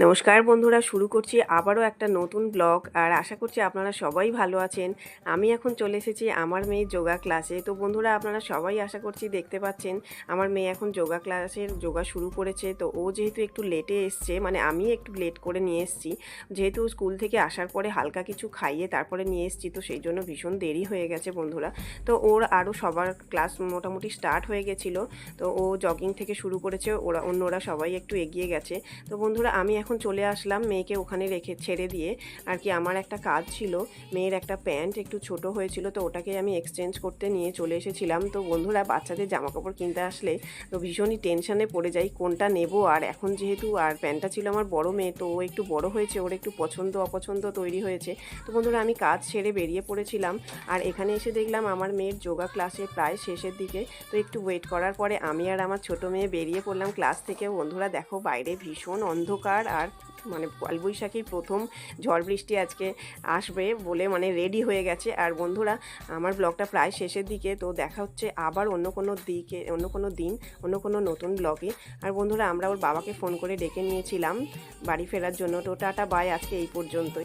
নমস্কার বন্ধুরা, শুরু করছি আবারও একটা নতুন ব্লগ আর আশা করছি আপনারা সবাই ভালো আছেন। আমি এখন চলে এসেছি আমার মেয়ের যোগা ক্লাসে তো বন্ধুরা, আপনারা সবাই আশা করছি দেখতে পাচ্ছেন, আমার মেয়ে এখন যোগা ক্লাসের যোগা শুরু করেছে। তো ও যেহেতু একটু লেটে এসছে মানে আমি একটু লেট করে নিয়ে এসেছি। যেহেতু স্কুল থেকে আসার পরে হালকা কিছু খাইয়ে তারপরে নিয়ে এসেছি, তো সেই জন্য ভীষণ দেরি হয়ে গেছে বন্ধুরা। তো ওর আরও সবার ক্লাস মোটামুটি স্টার্ট হয়ে গেছিল। তো ও জগিং থেকে শুরু করেছে, ওরা অন্যরা সবাই একটু এগিয়ে গেছে। তো বন্ধুরা, আমি এখন চলে আসলাম মেয়েকে ওখানে রেখে, ছেড়ে দিয়ে। আর কি আমার একটা কাজ ছিল, মেয়ের একটা প্যান্ট একটু ছোট হয়েছিল, তো ওটাকে আমি এক্সচেঞ্জ করতে নিয়ে চলে এসেছিলাম। তো বন্ধুরা, বাচ্চাদের জামা কাপড় কিনতে আসলে তো ভীষণই টেনশনে পড়ে যাই, কোনটা নেব? আর এখন যেহেতু আর প্যান্টটা ছিল আমার বড় মেয়ে, তো ও একটু বড় হয়েছে, ওর একটু পছন্দ, অপছন্দ তৈরি হয়েছে। তো বন্ধুরা, আমি কাজ ছেড়ে বেরিয়ে পড়েছিলাম। আর এখানে এসে দেখলাম আমার মেয়ের যোগা ক্লাসে প্রায় শেষের দিকে। তো একটু ওয়েট করার পরে আমি আর আমার ছোট মেয়ে বেরিয়ে পড়লাম ক্লাস থেকে। বন্ধুরা, দেখো বাইরে ভীষণ অন্ধকার আর মানে কালবৈশাখীর প্রথম ঝড় বৃষ্টি আজকে আসবে বলে মানে রেডি হয়ে গেছে। আর বন্ধুরা, আমার ব্লগটা প্রায় শেষের দিকে, তো দেখা হচ্ছে আবার অন্য কোনো দিকে, অন্য কোনো দিন, অন্য কোনো নতুন ব্লগে আর বন্ধুরা, আমরা ওর বাবাকে ফোন করে ডেকে নিয়েছিলাম বাড়ি ফেরার জন্য। তো টাটা বাই আজকে এই পর্যন্তই।